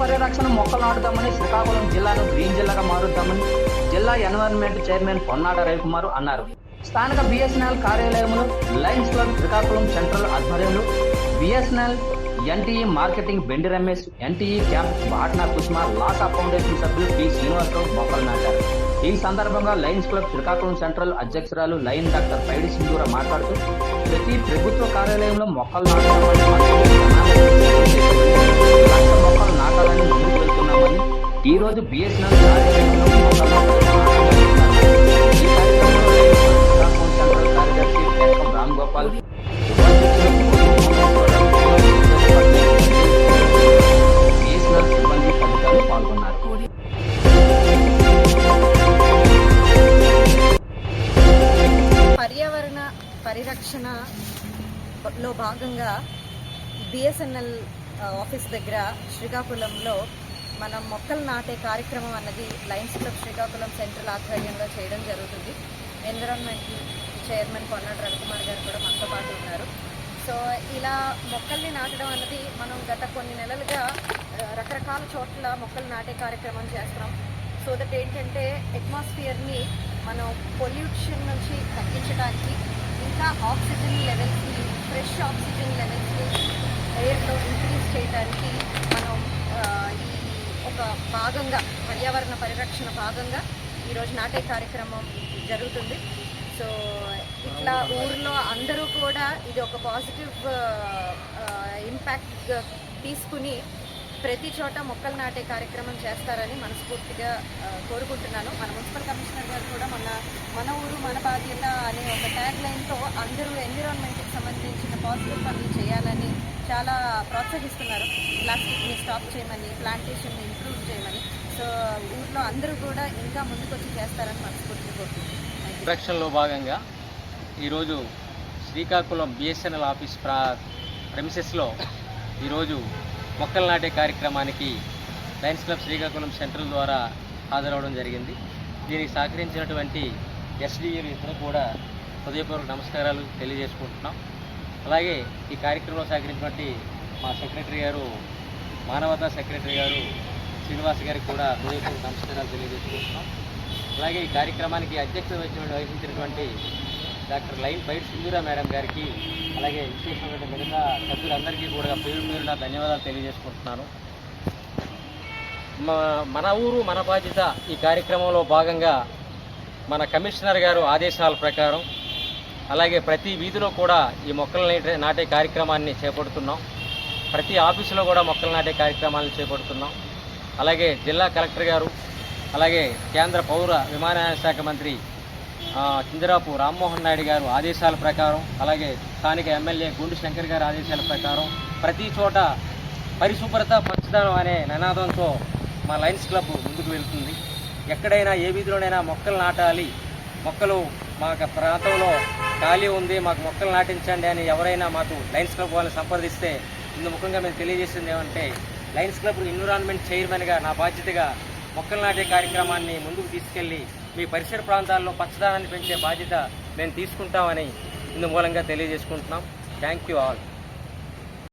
పరిరక్షణ మొక్కలు నాటుదామని శ్రీకాకుళం జిల్లాను గ్రీన్ జిల్లాగా మారుద్దామని జిల్లా ఎన్వైరన్మెంట్ చైర్మన్ పొన్నాడ రవికుమార్ అన్నారు. స్థానిక బిఎస్ఎన్ఎల్ కార్యాలయంలో లయన్స్ క్లబ్ శ్రీకాకుళం సెంట్రల్ ఆధ్వర్యంలో BSNL NTE marketing Bendi Ramesh NTE camp బాట్నా కుష్మా లాసా ఫౌండేషన్ సభ్యులు పి శ్రీనివాసరావు మొక్కలు నాటారు. ఈ సందర్భంగా లయన్స్ క్లబ్ శ్రీకాకుళం సెంట్రల్ అధ్యక్షురాలు లయన్ డాక్టర్ పైడి సింధూర మాట్లాడుతూ ప్రతి ప్రభుత్వ కార్యాలయంలో మొక్కలు నాటడం ఈరోజు బిఎస్ఎన్ఎల్ రామ్ గోపాల్ బిఎస్ఎన్ఎల్ సిబ్బంది తదితరులు పాల్గొన్నారు పర్యావరణ పరిరక్షణలో భాగంగా బిఎస్ఎన్ఎల్ ఆఫీస్ దగ్గర శ్రీకాకుళంలో మనం మొక్కలు నాటే కార్యక్రమం అన్నది లయన్స్ క్లబ్ శ్రీకాకుళం సెంట్రల్ ఆధ్వర్యంలో చేయడం జరుగుతుంది. ఎన్విరాన్మెంట్ చైర్మన్ కొన్నాడు రవికుమార్ గారు కూడా మనతో పాటు ఉన్నారు. సో ఇలా మొక్కల్ని నాటడం అన్నది మనం గత కొన్ని నెలలుగా రకరకాల చోట్ల మొక్కలు నాటే కార్యక్రమం చేస్తున్నాం. సో దట్ ఏంటంటే అట్మాస్ఫియర్ని మనం పొల్యూషన్ నుంచి తగ్గించడానికి ఇంకా ఆక్సిజన్ లెవెల్స్ని ఫ్రెష్ ఆక్సిజన్ లెవెల్స్ని ఎయిర్లో ఇంక్రీజ్ చేయడానికి మనం ఆ, ఈ ఒక భాగంగా పర్యావరణ పరిరక్షణ భాగంగా ఈరోజు నాటే కార్యక్రమం జరుగుతుంది. సో ఇట్లా ఊర్లో అందరూ కూడా ఇది ఒక పాజిటివ్ ఇంపాక్ట్ తీసుకుని ప్రతి చోట మొక్కలు నాటే కార్యక్రమం చేస్తారని మనస్ఫూర్తిగా కోరుకుంటున్నాను. మన మున్సిపల్ కమిషనర్ గారు కూడా మన మన ఊరు మన బాధ్యత అనే ఒక ట్యాగ్ లైన్తో అందరూ ఎన్విరాన్మెంట్కి సంబంధించిన పాజిటివ్ పనులు చేయాలని చాలా ప్రోత్సహిస్తున్నారు. ప్లాస్టిక్ని స్టాప్ చేయమని ప్లాంటేషన్ని ఇంప్రూవ్ చేయమని. సో ఊర్లో అందరూ కూడా ఇంకా ముందుకొచ్చి చేస్తారని మనస్ఫూర్తిగా కోరుకుంటున్నాను. రక్షణలో భాగంగా ఈరోజు శ్రీకాకుళం బిఎస్ఎన్ఎల్ ఆఫీస్ ప్రా ప్రెమిసెస్లో ఈరోజు మొక్కలు నాటే కార్యక్రమానికి లయన్స్ క్లబ్ శ్రీకాకుళం సెంట్రల్ ద్వారా హాజరవడం జరిగింది. దీనికి సహకరించినటువంటి ఎస్డిఏలు ఇద్దరు కూడా హృదయపూర్వక నమస్కారాలు తెలియజేసుకుంటున్నాం. అలాగే ఈ కార్యక్రమంలో సహకరించినటువంటి మా సెక్రటరీ గారు మానవతా సెక్రటరీ గారు శ్రీనివాస్ గారికి కూడా హృదయపూర్వక నమస్కారాలు తెలియజేసుకుంటున్నాం. అలాగే ఈ కార్యక్రమానికి అధ్యక్షత వచ్చినటువంటి వహించినటువంటి డాక్టర్ లైన్ బైట్ సింధురా మేడం గారికి అలాగే విశేషమైన మిగతా సభ్యులందరికీ కూడా పేరు పేరున ధన్యవాదాలు తెలియజేసుకుంటున్నాను. మన ఊరు మన బాధ్యత ఈ కార్యక్రమంలో భాగంగా మన కమిషనర్ గారు ఆదేశాల ప్రకారం అలాగే ప్రతి వీధిలో కూడా ఈ మొక్కలు నాటే నాటే కార్యక్రమాన్ని చేపడుతున్నాం. ప్రతి ఆఫీసులో కూడా మొక్కలు నాటే కార్యక్రమాలను చేపడుతున్నాం. అలాగే జిల్లా కలెక్టర్ గారు అలాగే కేంద్ర పౌర విమానయాన శాఖ మంత్రి చిందరాపు రామ్మోహన్ నాయుడు గారు ఆదేశాల ప్రకారం అలాగే స్థానిక ఎమ్మెల్యే గుండు శంకర్ గారి ఆదేశాల ప్రకారం ప్రతి చోట పరిశుభ్రత పచ్చదనం అనే నినాదంతో మా లయన్స్ క్లబ్ ముందుకు వెళ్తుంది. ఎక్కడైనా ఏ వీధిలోనైనా మొక్కలు నాటాలి మొక్కలు మాకు ప్రాంతంలో ఖాళీ ఉంది మాకు మొక్కలు నాటించండి అని ఎవరైనా మాకు లయన్స్ క్లబ్ వాళ్ళని సంప్రదిస్తే ఇందు ముఖంగా మేము తెలియజేసింది ఏమంటే లయన్స్ క్లబ్ ఎన్విరాన్మెంట్ చైర్మన్గా నా బాధ్యతగా మొక్కలు నాటే కార్యక్రమాన్ని ముందుకు తీసుకెళ్ళి మీ పరిసర ప్రాంతాల్లో పచ్చదనాన్ని పెంచే బాధ్యత మేము తీసుకుంటామని ఇందు మూలంగా తెలియజేసుకుంటున్నాం. Thank you all